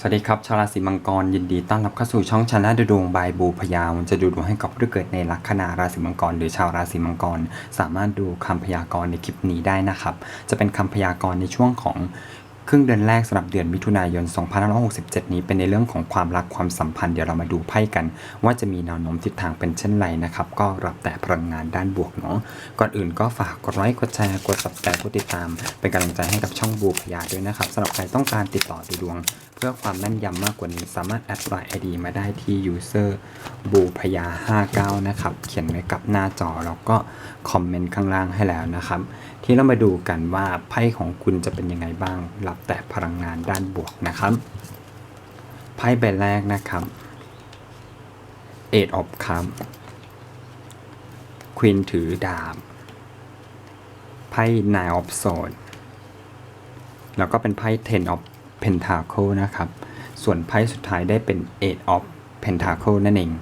สวัสดีครับ ชาวราศีมังกรยินดีต้อนรับเข้าสู่ช่องชนลดูดวงบายบูพยาวจะดูดวงให้กับผู้เกิดในลัคนาราศีมังกร หรือชาวราศีมังกร สามารถดูคำพยากรณ์ในคลิปนี้ได้นะครับ จะเป็นคำพยากรณ์ในช่วงของ ครึ่งเดือนแรกสำหรับเดือนมิถุนายน 2567 นี้เป็นในเรื่องของความรักความสัมพันธ์เดี๋ยวเรามาดูไพ่กัน ว่าจะมีแนวโน้มทิศทางเป็นเช่นไรนะครับ ก็รับแต่พลังงานด้านบวกเนาะก่อนอื่นก็ฝากกดไลค์กดแชร์กด subscribe กดติดตาม เป็นกำลังใจให้กับช่องบูพยาด้วยนะครับสำหรับใครต้องการติดต่อดูดวง เพื่อความแม่นยำมากกว่านี้ สามารถแอดไลน์ ID มาได้ที่ user บูพยา 59 นะครับเขียนไว้กับหน้าจอแล้วก็คอมเมนต์ข้างล่างให้แล้วนะครับที่เรามาดูกันว่าไพ่ของคุณจะเป็นยังไงบ้างรับแต่พลังงานด้านบวกนะครับไพ่ใบแรกนะครับ Eight of Cups Queen ถือดาบไพ่ Nine of Swords แล้วก็เป็นไพ่ Ten of Pentacle นะครับ ส่วนไพ่สุดท้ายได้เป็น Eight of Pentacle นั่นเอง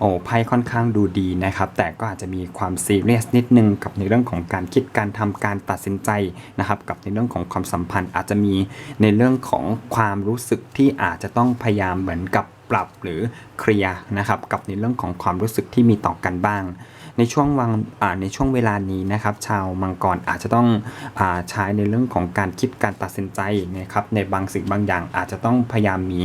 โอ้ไพ่ค่อนข้างดูดีนะครับ แต่ก็อาจจะมีความซีเรียสนิดนึงกับในเรื่องของการคิดการทำการตัดสินใจนะครับ กับในเรื่องของความสัมพันธ์ อาจจะมีในเรื่องของความรู้สึกที่อาจจะต้องพยายามเหมือนกับปรับหรือเคลียร์นะครับ กับในเรื่องของความรู้สึกที่มีต่อกันบ้าง ในช่วงวังในช่วงเวลานี้นะครับ ชาวมังกรอาจจะต้องอใช้ในเรื่องของการคิดการตัดสินใจนะครับในบางสิ่งบางอย่างอาจจะต้องพยายามมี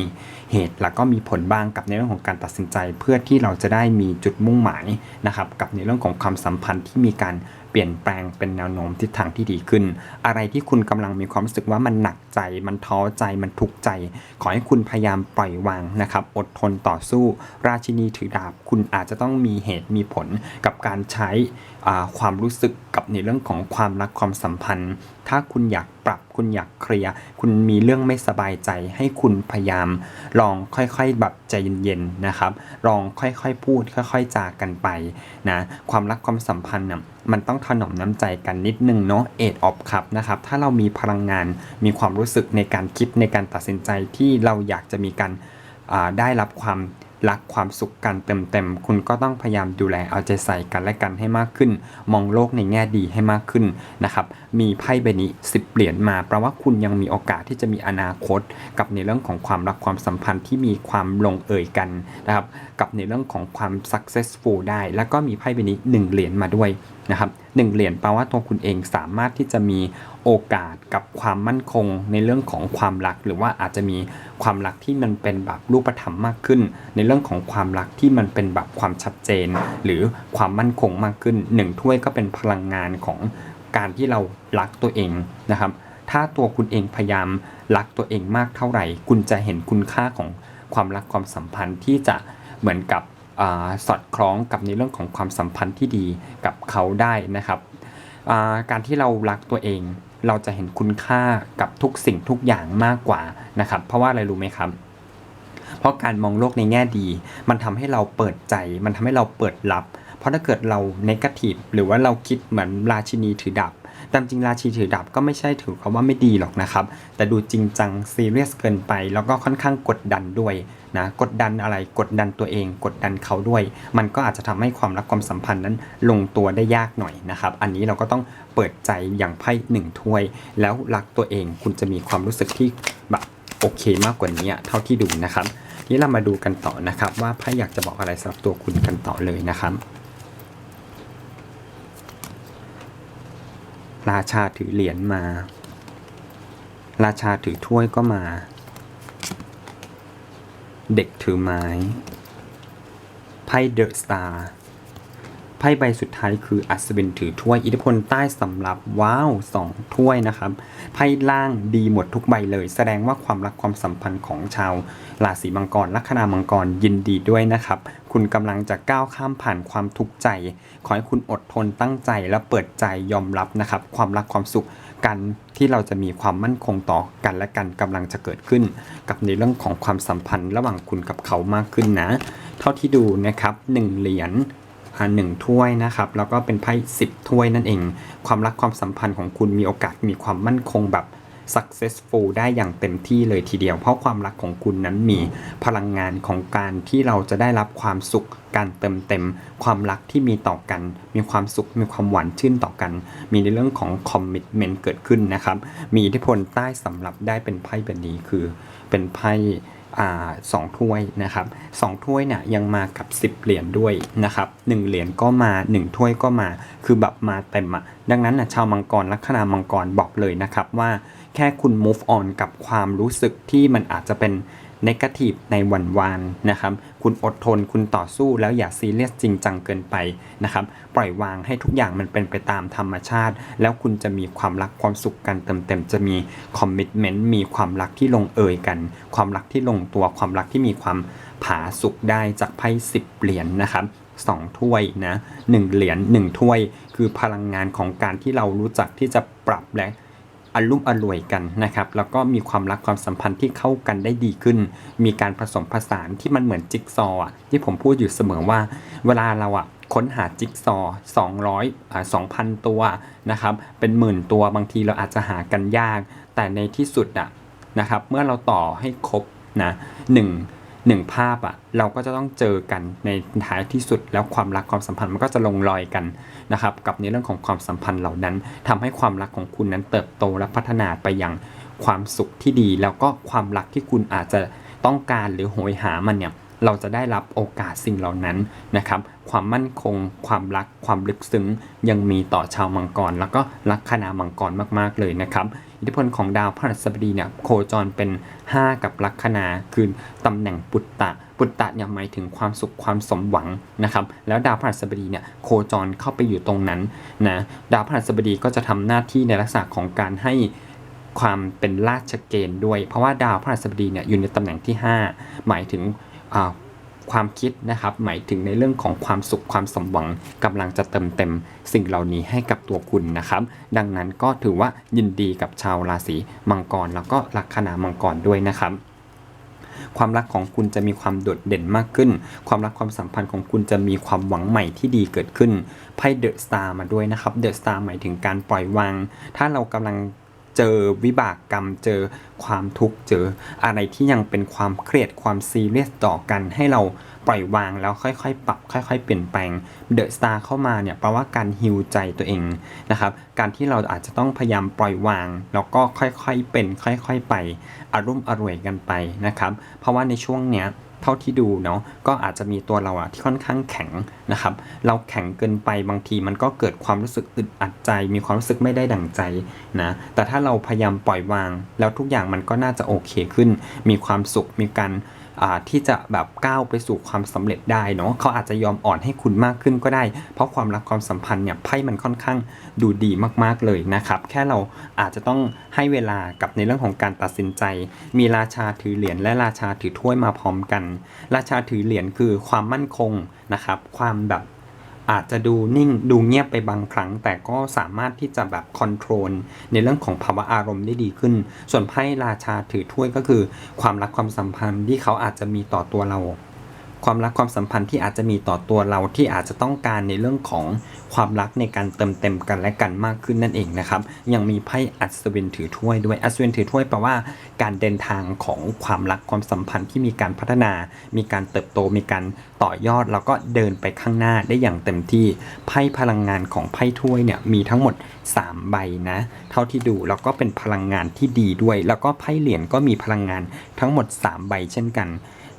เหตุ แล้วก็มีผลบ้างกับในเรื่องของการตัดสินใจ เพื่อที่เราจะได้มีจุดมุ่งหมายนะครับกับในเรื่องของความสัมพันธ์ที่มีการ ปลี่ยนแปลงเป็นแนวโน้มทิศทางที่ดีขึ้น อะไรที่คุณกำลังมีความรู้สึกว่ามันหนักใจ มันท้อใจมันทุกข์ใจ ขอให้คุณพยายามปล่อยวางนะครับ อดทนต่อสู้ ราชินีถือดาบ คุณอาจจะต้องมีเหตุมีผลกับการใช้ ความรู้สึกกับในเรื่องของความรักความสัมพันธ์ ถ้าคุณอยากปรับคุณอยากเคลียร์คุณมีเรื่องไม่สบายใจ ให้คุณพยายาม ลองค่อยๆแบบใจเย็นๆนะครับ ลองค่อยๆพูด ค่อย ๆจากันไปนะความรักความสัมพันธ์น่ะมันต้องถนอมน้ำใจกันนิดนึงเนาะเอ็ดออฟครับนะครับถ้าเรามีพลังงานมีความรู้สึกในการคิดในการตัดสินใจที่เราอยากจะมีการได้รับความ รักความสุขกันเต็มๆ คุณก็ต้องพยายามดูแลเอาใจใส่กันและกันให้มากขึ้น มองโลกในแง่ดีให้มากขึ้นนะครับ มีไพ่ใบนี้สิบเหรียญมาแปลว่าคุณยังมีโอกาสที่จะมีอนาคต กับในเรื่องของความรักความสัมพันธ์ที่มีความลงเอยกันนะครับ กับในเรื่องของความ successful ได้ แล้วก็มีไพ่ใบนี้1เหรียญมาด้วย นะครับหนึ่งเหรียญแปลว่าตัวคุณเองสามารถที่จะมีโอกาสกับความมั่นคงในเรื่องของความรัก หรือว่าอาจจะมีความรักที่มันเป็นแบบรูปธรรมมากขึ้น ในเรื่องของความรักที่มันเป็นแบบความชัดเจน หรือความมั่นคงมากขึ้นหนึ่งถ้วยก็เป็นพลังงานของการที่เรารักตัวเองนะครับ ถ้าตัวคุณเองพยายามรักตัวเองมากเท่าไหร่ คุณจะเห็นคุณค่าของความรักความสัมพันธ์ที่จะเหมือนกับ สอดคล้องกับในเรื่องของความสัมพันธ์ที่ดีกับเขาได้นะครับ การที่เรารักตัวเอง เราจะเห็นคุณค่ากับทุกสิ่งทุกอย่างมากกว่านะครับ เพราะว่าอะไรรู้ไหมครับ เพราะการมองโลกในแง่ดี มันทำให้เราเปิดใจ มันทำให้เราเปิดรับ เพราะถ้าเกิดเราเนกาทีฟหรือว่าเราคิดเหมือนราชินีถือดาบ ตามจริงราชีถือดาบก็ไม่ใช่ถือคำว่าไม่ดีหรอกนะครับ แต่ดูจริงจังซีเรียสเกินไป แล้วก็ค่อนข้างกดดันด้วยนะกดดันอะไรกดดันตัวเอง กดดันเขาด้วย มันก็อาจจะทำให้ความรักความสัมพันธ์นั้นลงตัวได้ยากหน่อยนะครับ อันนี้เราก็ต้องเปิดใจอย่างไพ่หนึ่งถ้วย แล้วรักตัวเองคุณจะมีความรู้สึกที่แบบโอเคมากกว่านี้เท่าที่ดูนะครับนี้เรามาดูกันต่อนะครับ ว่าไพ่อยากจะบอกอะไรสำหรับตัวคุณกันต่อเลยนะครับ ราชาถือเหรียญมา ราชาถือถ้วยก็มา เด็กถือไม้ ไพ่เดอะสตาร์ พ่ใบสุดท้ายคืออัศวินถือถ้วยอิทธิพลใต้สำหรับว้าวสองถ้วยนะครับไพ่ล่างดีหมดทุกใบเลย แสดงว่าความรักความสัมพันธ์ของชาวราศีมังกรลัคนามังกรยินดีด้วยนะครับ คุณกำลังจะก้าวข้ามผ่านความทุกข์ใจ ขอให้คุณอดทนตั้งใจและเปิดใจยอมรับนะครับ ความรักความสุขกันที่เราจะมีความมั่นคงต่อกันและกันกำลังจะเกิดขึ้น กับในเรื่องของความสัมพันธ์ ระหว่างคุณกับเขามากขึ้นนะ เท่าที่ดูนะครับหนึ่งเหรียญ หนึ่งถ้วยนะครับ แล้วก็เป็นไพ่สิบถ้วยนั่นเอง ความรักความสัมพันธ์ของคุณมีโอกาสมีความมั่นคงแบบ successful ได้อย่างเต็มที่เลยทีเดียว เพราะความรักของคุณนั้นมีพลังงานของการที่เราจะได้รับความสุข การเติมเต็ม ความรักที่มีต่อกัน มีความสุข มีความหวานชื่นต่อกัน มีในเรื่องของ commitment เกิดขึ้นนะครับ มีอิทธิพลใต้สำหรับได้เป็นไพ่แบบนี้คือเป็นไพ่ สองถ้วยนะครับสองถ้วยเนี่ยยังมากับ 10 เหรียญด้วยนะครับหนึ่งเหรียญก็มา 1 ถ้วยก็มา คือแบบมาเต็มอะดังนั้นนะชาวมังกรลัคนามังกรบอกเลยนะครับว่าแค่คุณ move on กับความรู้สึกที่มันอาจจะเป็น นกาทีฟในวันวานนะครับ คุณอดทนคุณต่อสู้แล้วอย่าซีเรียสจริงจังเกินไปนะครับ ปล่อยวางให้ทุกอย่างมันเป็นไปตามธรรมชาติ แล้วคุณจะมีความรักความสุขกันเต็มๆจะมีคอมมิชเมนต์มีความรักที่ลงเอยกัน ความรักที่ลงตัวความรักที่มีความผาสุกได้จากไพ่สิบเหรียญนะครับสองถ้วยนะหนึ่งเหรียญหนึ่งถ้วย คือพลังงานของการที่เรารู้จักที่จะปรับและ อารมุ่มอร่วยกันนะครับแล้วก็มีความรักความสัมพันธ์ที่เข้ากันได้ดีขึ้น มีการผสมผสานที่มันเหมือนจิ๊กซอว์อะที่ผมพูดอยู่เสมอว่า เวลาเราอะค้นหาจิ๊กซอว์200อ่า2,000 ตัวนะครับเป็นหมื่นตัวบางทีเราอาจจะหากันยาก แต่ในที่สุดอะนะครับเมื่อเราต่อให้ครบนะหนึ่ง หนึ่งภาพอะเราก็จะต้องเจอกันในท้ายที่สุดแล้วความรักความสัมพันธ์มันก็จะลงรอยกันนะครับกับในเรื่องของความสัมพันธ์เหล่านั้นทำให้ความรักของคุณนั้นเติบโตและพัฒนาไปอย่างความสุขที่ดี แล้วก็ความรักที่คุณอาจจะต้องการหรือโหยหามันเนี่ยเราจะได้รับโอกาสสิ่งเหล่านั้นนะครับ ความมั่นคง ความรัก ความลึกซึ้ง ยังมีต่อชาวมังกร แล้วก็ลัคนามังกรมาก ๆ เลยนะครับ อิทธิพลของดาวพฤหัสบดีเนี่ยโคจรเป็น 5 กับลัคนาคือตำแหน่งปุตตะ ปุตตะเนี่ยหมายถึงความสุขความสมหวังนะครับแล้วดาวพฤหัสบดีเนี่ยโคจรเข้าไปอยู่ตรงนั้นนะดาวพฤหัสบดีก็จะทำหน้าที่ในลักษณะของการให้ความเป็นราชเกณฑ์ด้วย เพราะว่าดาวพฤหัสบดีเนี่ยอยู่ในตำแหน่งที่ 5 หมายถึงอ่า ความคิดนะครับ หมายถึงในเรื่องของความสุขความสมหวังกำลังจะเติมเต็มสิ่งเหล่านี้ให้กับตัวคุณนะครับ ดังนั้นก็ถือว่ายินดีกับชาวราศีมังกร แล้วก็ลัคนามังกรด้วยนะครับความรักของคุณจะมีความโดดเด่นมากขึ้น ความรักความสัมพันธ์ของคุณจะมีความหวังใหม่ที่ดีเกิดขึ้น ไพ่เดอะสตาร์มาด้วยนะครับ เดอะสตาร์หมายถึงการปล่อยวาง ถ้าเรากำลัง เจอวิบากกรรม เจอความทุกข์เจออะไรที่ยังเป็นความเครียดความซีเรียสต่อกันให้เราปล่อยวางแล้วค่อยๆ ปรับ ค่อย ๆ เปลี่ยนแปลงเดอะสตาร์เข้ามาเนี่ยแปลว่าการฮิวใจตัวเองนะครับ การที่เราอาจจะต้องพยายามปล่อยวาง แล้วก็ค่อยๆเป็น ค่อย ๆ ไปอารมณ์อร่วยกันไปนะครับ เพราะว่าในช่วงเนี้ย เท่าที่ดูเนาะก็อาจจะมีตัวเราอะที่ค่อนข้างแข็งนะครับ เราแข็งเกินไปบางทีมันก็เกิดความรู้สึกอึดอัดใจ มีความรู้สึกไม่ได้ดั่งใจนะแต่ถ้าเราพยายามปล่อยวาง แล้วทุกอย่างมันก็น่าจะโอเคขึ้น มีความสุขมีการ ที่จะแบบก้าวไปสู่ความสำเร็จได้เนาะเขาอาจจะยอมอ่อนให้คุณมากขึ้นก็ได้ เพราะความรักความสัมพันธ์เนี่ยไพ่มันค่อนข้างดูดีมากๆเลยนะครับ แค่เราอาจจะต้องให้เวลากับในเรื่องของการตัดสินใจ มีราชาถือเหรียญและราชาถือถ้วยมาพร้อมกัน ราชาถือเหรียญคือความมั่นคงนะครับ ความแบบ อาจจะดูนิ่งดูเงียบไปบางครั้ง แต่ก็สามารถที่จะแบบคอนโทรลในเรื่องของภาวะอารมณ์ได้ดีขึ้น ส่วนไพ่ราชาถือถ้วยก็คือ ความรักความสัมพันธ์ที่เขาอาจจะมีต่อตัวเรา ความรักความสัมพันธ์ที่อาจจะมีต่อตัวเราที่อาจจะต้องการในเรื่องของความรักในการเติมเต็มกันและกันมากขึ้นนั่นเองนะครับ ยังมีไพ่อัศวินถือถ้วยด้วยอัศวินถือถ้วยแปลว่า การเดินทางของความรักความสัมพันธ์ที่มีการพัฒนา มีการเติบโตมีการต่อยอด แล้วก็เดินไปข้างหน้าได้อย่างเต็มที่ไพ่พลังงานของไพ่ถ้วยเนี่ยมีทั้งหมด 3 ใบนะเท่าที่ดูแล้วก็เป็นพลังงานที่ดีด้วย แล้วก็ไพ่เหรียญก็มีพลังงานทั้งหมด 3 ใบเช่นกัน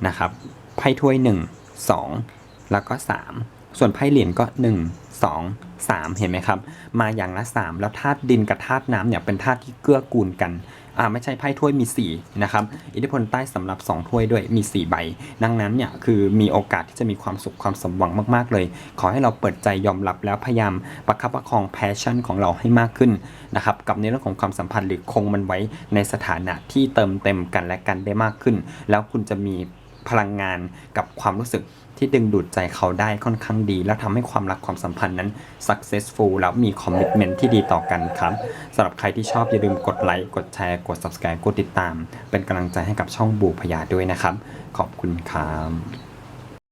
นะครับ ไพ่ถ้วย 1 2 แล้วก็ 3 ส่วนไพ่เหรียญก็ 1 2 3 เห็นไหมครับ มาอย่างละ 3 แล้วธาตุดินกับธาตุน้ำเนี่ยเป็นธาตุที่เกื้อกูลกันอ่าไม่ใช่ไพ่ถ้วยมี4นะครับอิทธิพลใต้สำหรับ 2 ถ้วยด้วยมี 4 ใบ ดังนั้นเนี่ยคือมีโอกาสที่จะมีความสุขความสมหวังมาก ๆ เลย ขอให้เราเปิดใจยอมรับแล้วพยายามประคับประคองแพชชั่นของเราให้มากขึ้นนะครับกับในเรื่องของความสัมพันธ์หรือคงมันไว้ในสถานะที่เติมเต็มกันและกันได้มากขึ้น แล้วคุณจะมี พลังงานกับความรู้สึกที่ดึงดูดใจเขาได้ค่อนข้างดี แล้วทำให้ความรักความสัมพันธ์นั้น successful แล้วมี commitment ที่ดีต่อกันครับสำหรับใครที่ชอบอย่าลืมกดไลค์กดแชร์กด subscribe กดติดตาม เป็นกำลังใจให้กับช่องบูพยาด้วยนะครับ ขอบคุณครับ